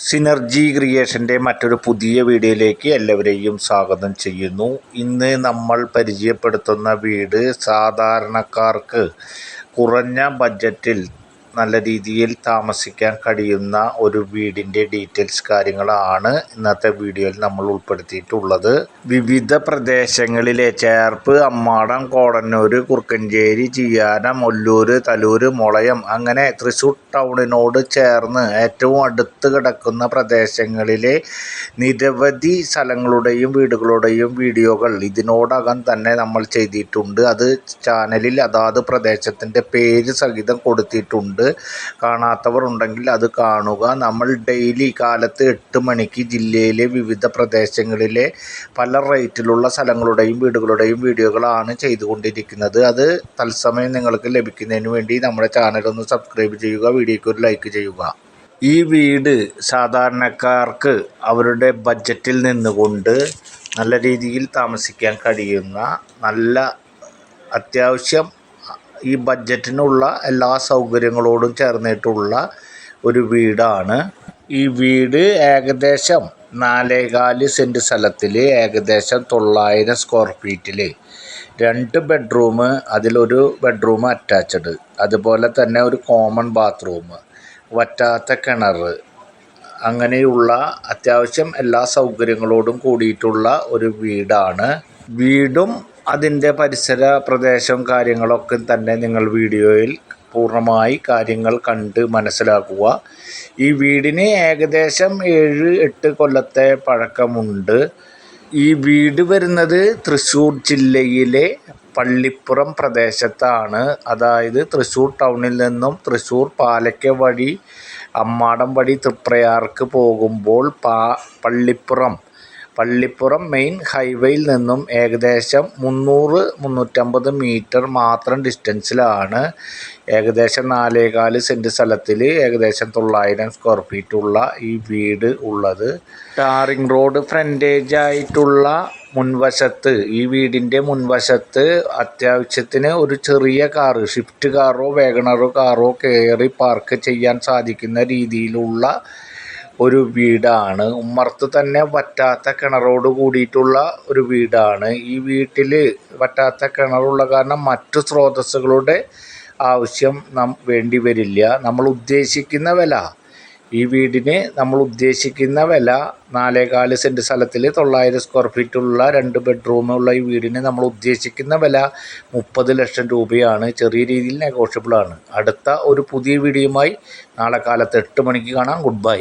Synergy ക്രിയേഷന്റെ മറ്റൊരു പുതിയ വീഡിയോയിലേക്ക് എല്ലാവരെയും സ്വാഗതം ചെയ്യുന്നു. ഇന്ന് നമ്മൾ പരിചയപ്പെടുത്തുന്ന വീട് സാധാരണക്കാർക്ക് കുറഞ്ഞ ബഡ്ജറ്റിൽ നല്ല രീതിയിൽ താമസിക്കാൻ കഴിയുന്ന ഒരു വീടിന്റെ ഡീറ്റെയിൽസ് കാര്യങ്ങളാണ് ഇന്നത്തെ വീഡിയോയിൽ നമ്മൾ ഉൾപ്പെടുത്തിയിട്ടുള്ളത്. വിവിധ പ്രദേശങ്ങളിലെ ചേർപ്പ് അമ്മാടം കോടന്നൂർ കുറുക്കഞ്ചേരി ചിയ്യാനം ഒല്ലൂർ തലൂർ മുളയം അങ്ങനെ തൃശ്ശൂർ ടൗണിനോട് ചേർന്ന് ഏറ്റവും അടുത്ത് കിടക്കുന്ന പ്രദേശങ്ങളിലെ നിരവധി സ്ഥലങ്ങളുടെയും വീടുകളുടെയും വീഡിയോകൾ ഇതിനോടകം തന്നെ നമ്മൾ ചെയ്തിട്ടുണ്ട്. അത് ചാനലിൽ അതാത് പ്രദേശത്തിന്റെ പേര് സഹിതം കൊടുത്തിട്ടുണ്ട്. കാണാത്തവർ ഉണ്ടെങ്കിൽ അത് കാണുക. നമ്മൾ ഡെയിലി കാലത്ത് എട്ട് മണിക്ക് ജില്ലയിലെ വിവിധ പ്രദേശങ്ങളിലെ പല റേറ്റിലുള്ള സ്ഥലങ്ങളുടെയും വീടുകളുടെയും വീഡിയോകളാണ് ചെയ്തുകൊണ്ടിരിക്കുന്നത്. അത് തത്സമയം നിങ്ങൾക്ക് ലഭിക്കുന്നതിന് വേണ്ടി നമ്മുടെ ചാനൽ ഒന്ന് സബ്സ്ക്രൈബ് ചെയ്യുക വീഡിയോയ്ക്ക് ഒരു ലൈക്ക് ചെയ്യുക. ഈ വീട് സാധാരണക്കാർക്ക് അവരുടെ ബഡ്ജറ്റിൽ നിന്നുകൊണ്ട് നല്ല രീതിയിൽ താമസിക്കാൻ കഴിയുന്ന നല്ല അത്യാവശ്യം ഈ ബഡ്ജറ്റിനുള്ള എല്ലാ സൗകര്യങ്ങളോടും ചേർന്നിട്ടുള്ള ഒരു വീടാണ്. ഈ വീട് ഏകദേശം നാലേകാൽ സെന്റ് സ്ഥലത്തിൽ ഏകദേശം തൊള്ളായിരം സ്ക്വയർ ഫീറ്റിൽ രണ്ട് ബെഡ്റൂം അതിലൊരു ബെഡ്റൂം അറ്റാച്ച്ഡ് അതുപോലെ തന്നെ ഒരു കോമൺ ബാത്റൂം വറ്റാത്ത കിണർ. അങ്ങനെയുള്ള അത്യാവശ്യം എല്ലാ സൗകര്യങ്ങളോടും കൂടിയിട്ടുള്ള ഒരു വീടാണ്. വീടും അതിന്റെ പരിസര പ്രദേശം കാര്യങ്ങളൊക്കെ തന്നെ നിങ്ങൾ വീഡിയോയിൽ പൂർണമായി കാര്യങ്ങൾ കണ്ട് മനസ്സിലാക്കുക. ഈ വീടിന് ഏകദേശം ഏഴ് എട്ട് കൊല്ലത്തെ പഴക്കമുണ്ട്. ഈ വീട് വരുന്നത് തൃശ്ശൂർ ജില്ലയിലെ പള്ളിപ്പുറം പ്രദേശത്താണ്. അതായത് തൃശ്ശൂർ ടൗണിൽ നിന്നും തൃശ്ശൂർ പാലക്ക വഴി അമ്മാടം വഴി തൃപ്രയാർക്ക് പോകുമ്പോൾ പാ പള്ളിപ്പുറം പള്ളിപ്പുറം മെയിൻ ഹൈവേയിൽ നിന്നും ഏകദേശം മുന്നൂറ് മുന്നൂറ്റമ്പത് മീറ്റർ മാത്രം ഡിസ്റ്റൻസിലാണ്. ഏകദേശം നാലേകാൽ സെന്റ് സ്ഥലത്തിൽ ഏകദേശം തൊള്ളായിരം സ്ക്വയർ ഫീറ്റ് ഉള്ള ഈ വീട് ഉള്ളത്. ടാറിങ് റോഡ് ഫ്രണ്ടേജ് ആയിട്ടുള്ള മുൻവശത്ത് ഈ വീടിന്റെ മുൻവശത്ത് അത്യാവശ്യത്തിന് ഒരു ചെറിയ കാറ് ഷിഫ്റ്റ് കാറോ വേഗണറോ കാറോ കയറി പാർക്ക് ചെയ്യാൻ സാധിക്കുന്ന രീതിയിലുള്ള ഒരു വീടാണ്. ഉമ്മർത്ത് തന്നെ വറ്റാത്ത കിണറോട് കൂടിയിട്ടുള്ള ഒരു വീടാണ്. ഈ വീട്ടിൽ വറ്റാത്ത കിണറുള്ള കാരണം മറ്റു സ്രോതസ്സുകളുടെ ആവശ്യം നാം വേണ്ടി വരില്ല. നമ്മൾ ഉദ്ദേശിക്കുന്ന വില. ഈ വീടിന് നമ്മൾ ഉദ്ദേശിക്കുന്ന വില നാലേകാൽ സെന്റ് സ്ഥലത്തിൽ തൊള്ളായിരം സ്ക്വയർ ഫീറ്റുള്ള രണ്ട് ബെഡ്റൂമുള്ള ഈ വീടിന് നമ്മൾ ഉദ്ദേശിക്കുന്ന വില മുപ്പത് ലക്ഷം രൂപയാണ്. ചെറിയ രീതിയിൽ നെഗോഷ്യബിളാണ് അടുത്ത ഒരു പുതിയ വീഡിയോയുമായി നാളെ കാലത്ത് എട്ട് മണിക്ക് കാണാം. Good bye